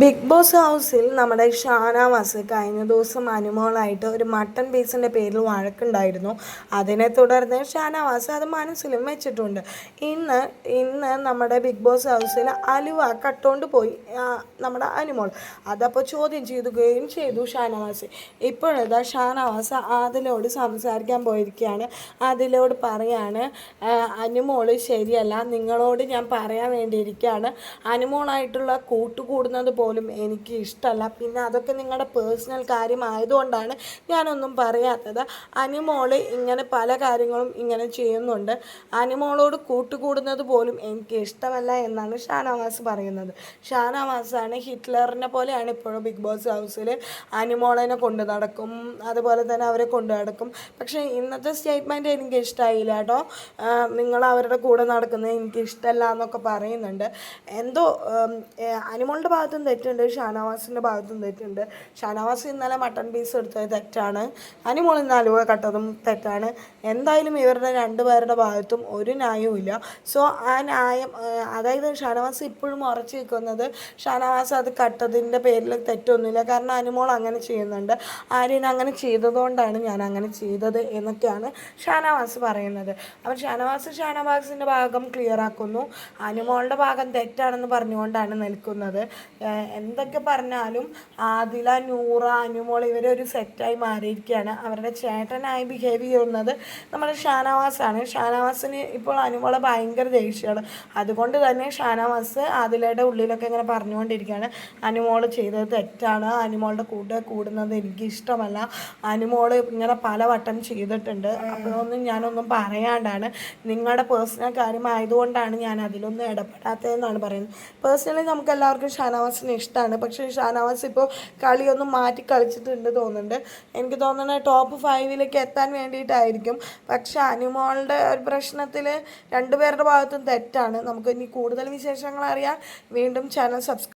Big boss ഹൗസിൽ നമ്മുടെ ഷാനാവാസ് കഴിഞ്ഞ ദിവസം അനുമോളായിട്ട് ഒരു മട്ടൺ പീസിന്റെ പേരിൽ വഴക്കുണ്ടായിരുന്നു. അതിനെ തുടർന്ന് ഷാനാവാസ് അത് മനസ്സിലും വെച്ചിട്ടുണ്ട്. ഇന്ന് ഇന്ന് നമ്മുടെ ബിഗ് ബോസ് ഹൗസിൽ അലുവ കട്ടോണ്ട് പോയി നമ്മുടെ അനുമോൾ. അതപ്പോൾ ചോദ്യം ചെയ്യുകയും ചെയ്തു ഷാനവാസ് ഇപ്പോഴതാ ഷാനവാസ് അതിലോട് സംസാരിക്കാൻ പോയിരിക്കുകയാണ്. അതിലോട് പറയാണ് അനുമോൾ ശരിയല്ല നിങ്ങളോട് ഞാൻ പറയാൻ വേണ്ടിയിരിക്കുകയാണ്. അനുമോളായിട്ടുള്ള കൂട്ടുകൂടുന്നത് പോലും എനിക്ക് ഇഷ്ടമല്ല പിന്നെ അതൊക്കെ നിങ്ങളുടെ പേഴ്സണൽ കാര്യമായതുകൊണ്ടാണ് ഞാനൊന്നും പറയാത്തത്. അനിമോൾ ഇങ്ങനെ പല കാര്യങ്ങളും ഇങ്ങനെ ചെയ്യുന്നുണ്ട്. അനിമോളോട് കൂട്ടുകൂടുന്നത് പോലും എനിക്ക് ഇഷ്ടമല്ല എന്നാണ് ഷാനവാസ് പറയുന്നത്. ഷാനവാസാണ് ഹിറ്റ്ലറിനെ പോലെയാണ് ഇപ്പോഴും ബിഗ് ബോസ് ഹൗസിൽ അനിമോളനെ കൊണ്ടു നടക്കും. അതുപോലെ തന്നെ അവരെ കൊണ്ടു നടക്കും. പക്ഷേ ഇന്നത്തെ സ്റ്റേറ്റ്മെന്റ് എനിക്ക് ഇഷ്ടമായില്ല കേട്ടോ. നിങ്ങൾ അവരുടെ കൂടെ നടക്കുന്നത് എനിക്ക് ഇഷ്ടമല്ല എന്നൊക്കെ പറയുന്നുണ്ട്. എന്തോ അനിമോളുടെ ഭാഗത്തും തെറ്റുണ്ട് ഷാനവാസിന്റെ ഭാഗത്തും തെറ്റുണ്ട് ഷാനവാസ് ഇന്നലെ മട്ടൺ പീസ് എടുത്തത് തെറ്റാണ്. അനിമോൾ ഇന്ന് അലുവ കട്ടതും തെറ്റാണ്. എന്തായാലും ഇവരുടെ രണ്ടുപേരുടെ ഭാഗത്തും ഒരു ന്യായവും ഇല്ല. സോ ആ ന്യായം അതായത് ഷാനവാസ് ഇപ്പോഴും ഉറച്ചു നിൽക്കുന്നത് ഷാനവാസ് അത് കട്ടതിന്റെ പേരിൽ തെറ്റൊന്നുമില്ല. കാരണം അനിമോൾ അങ്ങനെ ചെയ്യുന്നുണ്ട്. ആര്യൻ അങ്ങനെ ചെയ്തതുകൊണ്ടാണ് ഞാൻ അങ്ങനെ ചെയ്തത് എന്നൊക്കെയാണ് ഷാനവാസ് പറയുന്നത്. അപ്പം ഷാനവാസ് ഷാനവാസിന്റെ ഭാഗം ക്ലിയർ ആക്കുന്നു. അനുമോളുടെ ഭാഗം തെറ്റാണെന്ന് പറഞ്ഞുകൊണ്ടാണ് നിൽക്കുന്നത്. എന്തൊക്കെ പറഞ്ഞാലും ആദില നൂറ അനുമോൾ ഇവരൊരു സെറ്റായി മാറിയിരിക്കുകയാണ്. അവരുടെ ചേട്ടനായി ബിഹേവ് ചെയ്യുന്നത് നമ്മുടെ ഷാനവാസാണ്. ഷാനവാസിന് ഇപ്പോൾ അനുമോളെ ഭയങ്കര ദേഷ്യമാണ്. അതുകൊണ്ട് തന്നെ ഷാനവാസ് ആദിലയുടെ ഉള്ളിലൊക്കെ ഇങ്ങനെ പറഞ്ഞുകൊണ്ടിരിക്കുകയാണ്. അനുമോൾ ചെയ്തത് തെറ്റാണ്. അനുമോളുടെ കൂടെ കൂടുന്നത് എനിക്ക് ഇഷ്ടമല്ല അനുമോൾ ഇങ്ങനെ പലവട്ടം ചെയ്തിട്ടുണ്ട്. അപ്പോഴൊന്നും ഞാനൊന്നും പറയാണ്ടാണ്. നിങ്ങളുടെ പേഴ്സണൽ കാര്യമായതുകൊണ്ടാണ് ഞാൻ അതിലൊന്നും ഇടപെടാത്തതെന്നാണ് പറയുന്നത്. പേഴ്സണലി നമുക്ക് എല്ലാവർക്കും ഷാനവാസിനെ ഇഷ്ടമാണ് പക്ഷേ ഷാനവാസ് ഇപ്പോൾ കളിയൊന്നും മാറ്റി കളിച്ചിട്ടുണ്ട് തോന്നുന്നുണ്ട്. എനിക്ക് തോന്നുന്നത് ടോപ്പ് ഫൈവിലേക്ക് എത്താൻ വേണ്ടിയിട്ടായിരിക്കും. പക്ഷെ അനുമോളുടെ ഒരു പ്രശ്നത്തിൽ രണ്ടുപേരുടെ ഭാഗത്തും തെറ്റാണ്. നമുക്ക് ഇനി കൂടുതൽ വിശേഷങ്ങൾ അറിയാൻ വീണ്ടും ചാനൽ സബ്സ്ക്രൈബ്